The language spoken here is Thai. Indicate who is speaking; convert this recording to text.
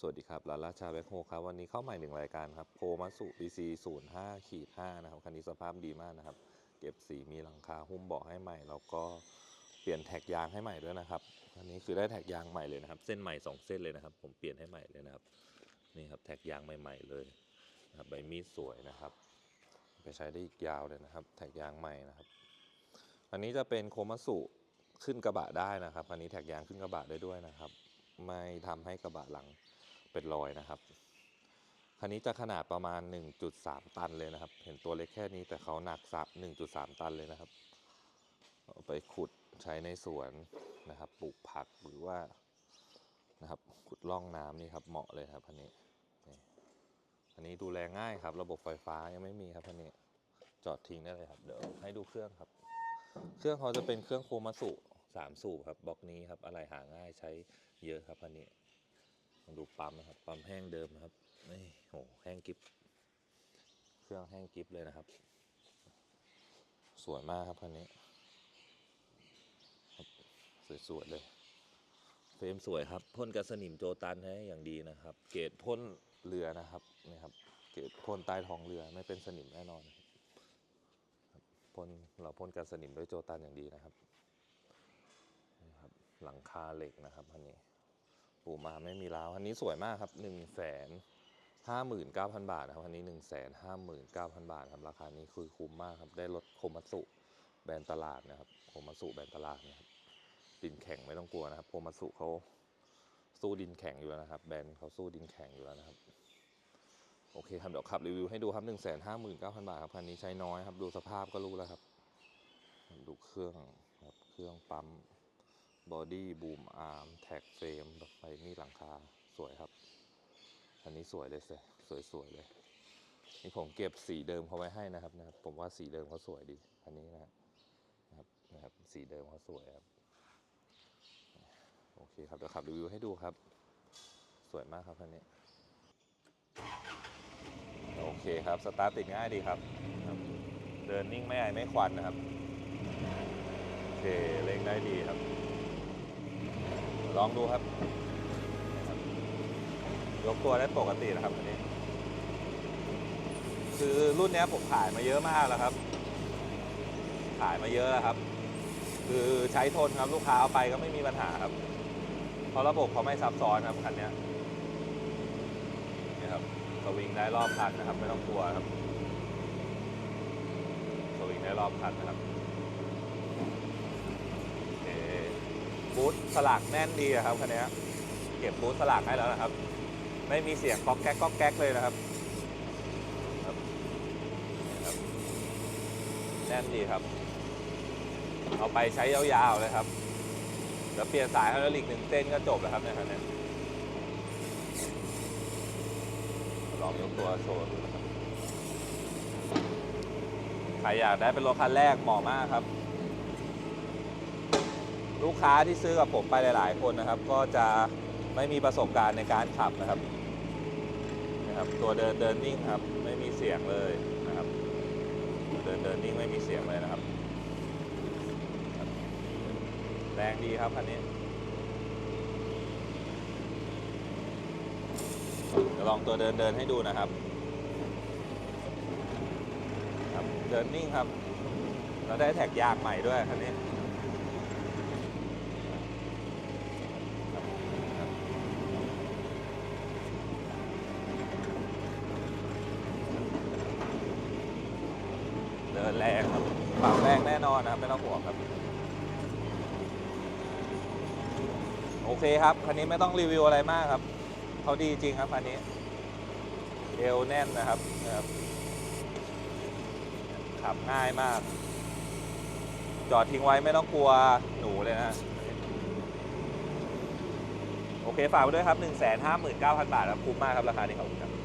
Speaker 1: สวัสดีครับลาลาชาแบ็คโฮครับ วันนี้เข้าใหม่หนึ่งรายการครับโคมัสุ BC 0 5ขีด5นะครับ คันนี้สภาพดีมากนะครับ เก็บสีมีหลังคาหุ้มเบาะให้ใหม่ แล้วก็เปลี่ยนแท็กยางให้ใหม่ด้วยนะครับ อันนี้คือได้แท็กยางใหม่เลยนะครับ เส้นใหม่2เส้นเลยนะครับ ผมเปลี่ยนให้ใหม่เลยนะครับ นี่ครับแท็กยางใหม่ ๆ เลยนะครับใบมีดสวยนะครับ ไปใช้ได้อีกยาวเลยนะครับ แท็กยางใหม่นะครับ อันนี้จะเป็นโคมัสุขึ้นกระบะได้นะครับ อันนี้แท็กยางขึ้นกระบะได้ด้วยนะครับ ไม่ทำให้กระบะหลัง เป็นรอยนะครับ คันนี้จะขนาดประมาณ 1.3 ตันเลยนะครับ เห็นตัวเล็กแค่นี้แต่เขาหนักสับ1.3 ตันเลยนะครับเอาไปขุดใช้ในสวนนะครับปลูกผักหรือว่านะครับขุดร่องน้ำนี่ครับเหมาะเลยครับคันนี้อันนี้ดูแลง่ายครับ ระบบไฟฟ้ายังไม่มีครับคันนี้จอดทิ้งได้เลยครับเดี๋ยวให้ดูเครื่องครับ เครื่องเขาจะเป็นเครื่องโคมาสุสามสูบครับบล็อกนี้ครับอะไรหาง่ายใช้เยอะครับคันนี้ มาดูปั๊มนะครับ ปั๊มแห้งเดิมนะครับ นี่โหแห้งกิฟเครื่องแห้งกิฟเลยนะครับ สวยมากครับคันนี้สวยๆเลยเฟรมสวยครับพ่นกับสนิมโจตันให้อย่างดีนะครับ เกรดพ่นเรือนะครับนี่ครับ เกรดพ่นใต้ท้องเรือไม่เป็นสนิมแน่นอนพ่นเราพ่นกับสนิมด้วยโจตันอย่างดีนะครับนี่ครับ หลังคาเหล็กนะครับคันนี้ ปูมาไม่มีร้าวคันนี้สวยมากครับ1นึ่งแสนห้าหมื่นเก้าพันบาทนะครับคันนี้1นึ่งแสนห้าหมื่นเก้าพันบาทครับราคานี้คือคุ้มมากครับได้รถโคมัสุแบรนด์ตลาดนะครับโคมัสุแบรนด์ตลาดนะครับดินแข็งไม่ต้องกลัวนะครับโพมาสุเขาสู้ดินแข็งอยู่แล้วนะครับ แบรนด์เขาสู้ดินแข็งอยู่แล้วนะครับโอเคครับเดี๋ยวขับรีวิวให้ดูครับ1นึ่งแสนห้าหมื่นเก้าพันบาทครับคันนี้ใช้น้อยครับดูสภาพก็รู้แล้วครับดูเครื่องครับเครื่องปั๊ม บอดี้บูมอาร์มแท็กเฟรมแบบไฟมีหลังคาสวยครับ อันนี้สวยเลยสวยสวยๆเลย นี่ผมเก็บสีเดิมเขาไว้ให้นะครับนะครับผมว่าสีเดิมเขาสวยดี อันนี้นะครับนะครับสีเดิมเขาสวยครับ โอเคครับเดี๋ยวขับรีวิวให้ดูครับ สวยมากครับคันนี้ โอเคครับสตาร์ทติดง่ายดีครับครับเดินนิ่งไม่ไอไม่ควันนะครับ โอเคเร่งได้ดีครับ ลองดูครับ ยกตัวได้ปกตินะครับคันนี้ คือรุ่นนี้ผมขายมาเยอะมากแล้วครับ ขายมาเยอะแล้วครับ คือใช้ทนครับลูกค้าเอาไปก็ไม่มีปัญหาครับ เพราะระบบเขาไม่ซับซ้อนครับคันนี้นี่ครับสวิงได้รอบคันนะครับ ไม่ต้องกลัวครับสวิงได้รอบคันนะครับโอเค บูทสลักแน่นดีอะครับคันนี้เก็บบูทสลักให้แล้วนะครับ ไม่มีเสียงก๊อกแก๊กก๊อกแก๊กเลยนะครับแน่นดีครับ เอาไปใช้ยาวๆเลยครับเดี๋ยวเปลี่ยนสายไฮดรอลิกหนึ่งเส้นก็จบแล้วครับในคันนี้ลองยกตัวโชว์ดูนะครับใครอยากได้เป็นรถคันแรกเหมาะมากครับ ลูกค้าที่ซื้อกับผมไปหลาย ๆ คนนะครับ ก็จะไม่มีประสบการณ์ในการขับนะครับนะครับ ตัวเดินเดินนิ่งครับ ไม่มีเสียงเลยนะครับ เดินเดินนิ่งไม่มีเสียงเลยนะครับ แรงดีครับคันนี้เดี๋ยวลองตัวเดินเดินให้ดูนะครับครับ เดินนิ่งครับ เราได้แท็กยางใหม่ด้วยคันนี้ครับครับินแรงครับปรับแรงแน่นอนนะครับไม่ต้องห่วงครับ โอเคครับคันนี้ไม่ต้องรีวิวอะไรมากครับเขาดีจริงครับคันนี้เอวแน่นนะครับนะครับ ขับง่ายมาก จอดทิ้งไว้ไม่ต้องกลัวหนูเลยนะโอเคฝากไว้ด้วยครับ 1 5 9 0 0 0 บาทครับคุ้มมากครับ ราคานี้ขอบคุณครับ